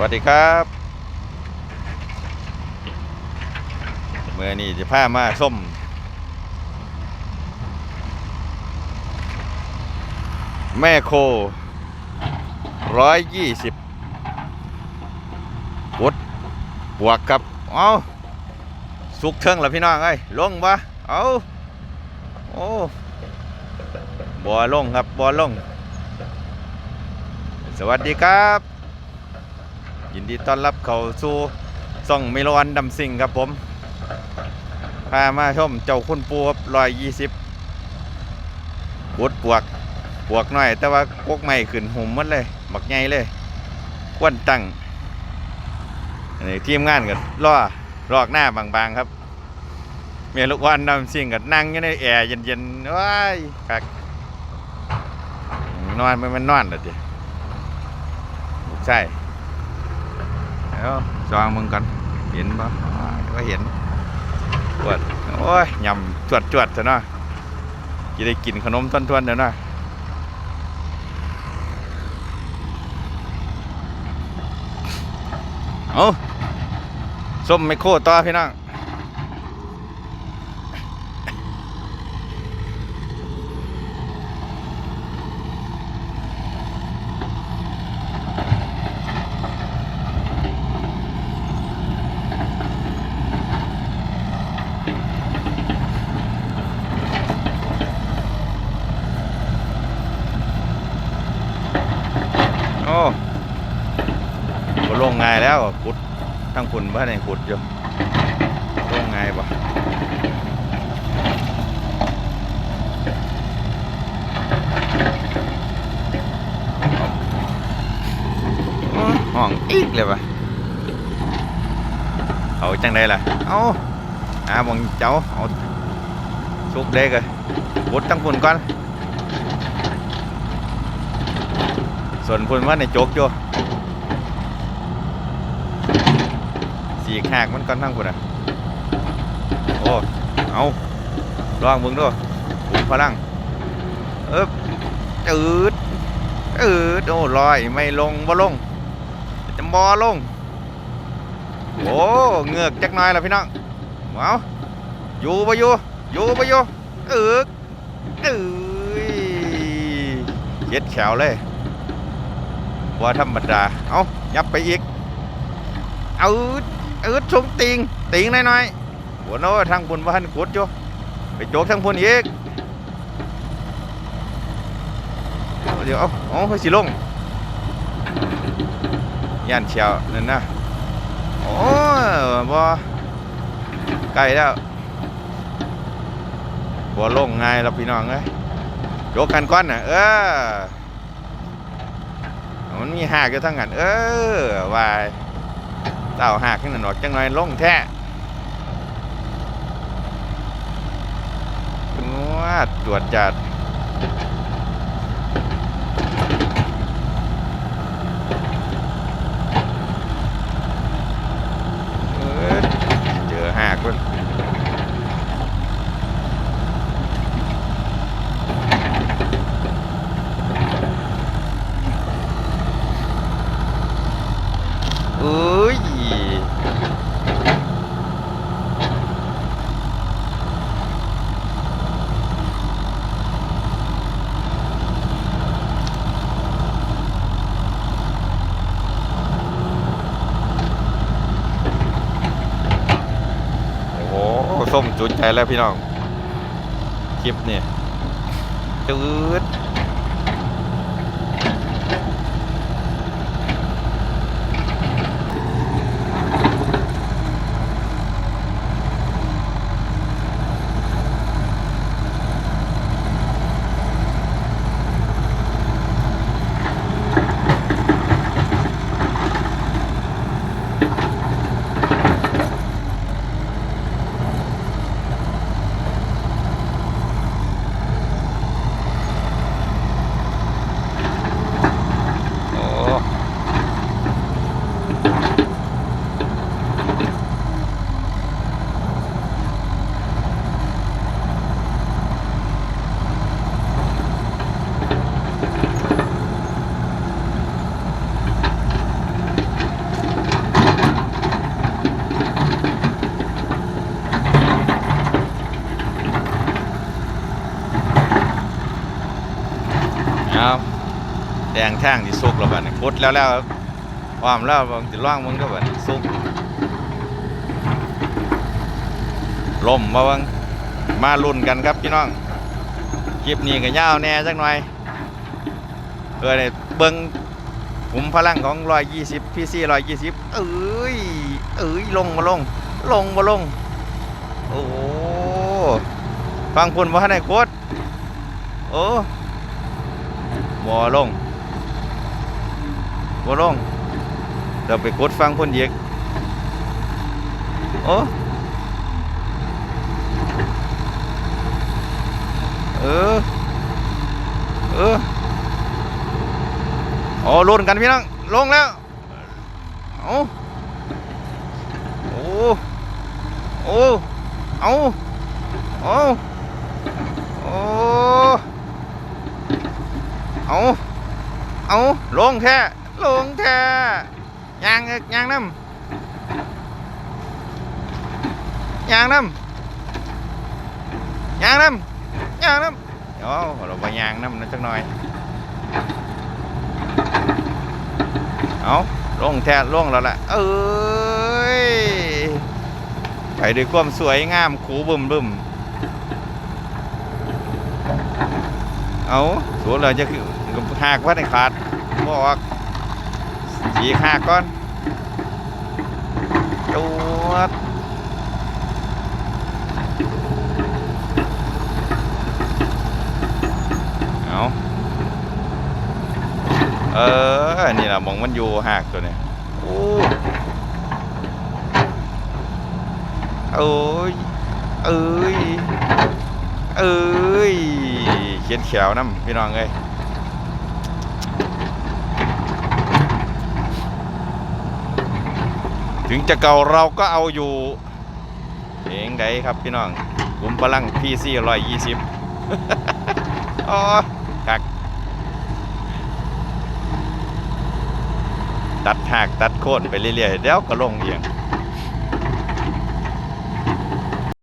วัสดีครับเมื่อนี้จะพามาส้มแม่โคร้อยยี่สิบวุดบวกครับ เอาสุกเทิงแล้วพี่น้องเอ้ยลงปะเอาโอ้บัวลงครับบัวลง สวัสดีครับ ยินดีต้อนรับเข้าสู่ซ่องเมลวันดำซิงครับผม พามาชมเจ้าคุณปูครับร้อยยี่สิบปวดปวกปวกหน่อย แต่ว่ากกใหม่ขึ้นหุ่มหมันเลยบักใหญ่เลยควนตั้งอันนี้ทีมงานกันล่อรอกหน้าบางๆครับ เมียลูกวันดำซิงกันนั่งอยู่ในแอร์เย็นๆว้ายคักนอนมันมันนอนเลยดิใช่ เดี๋ยวจองมึงกันเห็นปะก็เห็นปวดโอ้ยยำจวดจวดๆเถอะเนาะจะได้กินขนมทวนๆเดี๋ยวนะเอาส้มไมโครต่อพี่น้อง แล้วขุดทั้งคุณบ้านไหนขุดอยู่ลงง่ายปะห้องอีกเลยปะเอาจังได้ล่ะ เอาอ่ามองเจ้าเอาสุกเด็กเลยขุดทั้งคุณก่อนส่วนพุ่นว่าในโจกอยู่ สีขากมันก่อนทั้งพุ่นอะโอ้เอาลองมึงด้วยปุ่มพลังเอ๊บจืดจืดโอ้ลอยไม่ลงบ่ลงจะบ่ลงโอ้เหงือกจักน่อยล้วพี่น้องเอาอยู่บ่อยู่อยู่บ่อยู่เอึกเอ้ยเย็ดแขวเลยว่าธรรมดาเอายับไปอีกเอาดอืดชงติงติงน้อยๆหัวโน้ทางพุ่นว่าหันขุดอยู่ไปโจกทางพุ่นอีกเดี๋ยวเอาเอาไปสิลงย่านเชียวนั่นนะโอ้บ่ใกล้แล้วบ่ลงไง่ายแล้วพี่น้องเอ้ยโจกกันก้อนน่ะเออมันมีหากอยู่ทั้งนั้นเออวาย เต่าหากขึ้นหนอดจังหน่อยลงแท้งวดตรวจจัดเอิ้นเจอหากเว้ยเอ้ยโอ้โห ส้มจุดใจแล้วพี่น้อง คลิปเนี่ยจุด โเอา แดงแท่งที่สุกแล้วบัดนี้กดแล้วแล้วอ้อมแล้วบางสิล่องมึงก็บัดนี้สุกลมมาบังมาลุ้นกันครับพี่น้องคลิปนี้ก็ยาวแน่จักหน่อยเออเนี่ยเบิ่งขุมพลังของ120 PC 120เอ้ยเอ้ยลงมาลง ลงมาลง โอ้ฟังพุ่นว่าให้โคตรโอ้บ่ลง บ่ลงเดี๋ยวไปกดฟังพ่นอีกโอ้เออ เออโอ้ลุ้นกันพี่น้อง ลงแล้วโอ้โอ้โอ้เอาโอ้โอ้เอาเอาลงแท้ ลงแท้ยางเอิกยางน้ำยางน้ำยางน้ำยางน้ำเดี๋ยวเราไปยางน้ำนะจักหน่อยเอาลงแท้ลงแล้วล่ะเอ้ยไปด้วยความสวยงามขูบึมบึมเอาสูนเราจะคือหากว่าในขาดบอก สีหากก่อนจวดเอาเออ นี่แหละมองมันอยู่หากตัวเนี้ยโอ้เอ้ย เอ้ย เอ้ย เขียนแขวน้ำพี่น้องเอ้ย ถึงจะเก่าเราก็เอาอยู่เองไดครับพี่น้องกลุ่มพลังพีซีร้อยยี่สิบอ๋อคักตัดหากตัดโค่นไปเรื่อยๆเดี๋ยวก็ลงเอียง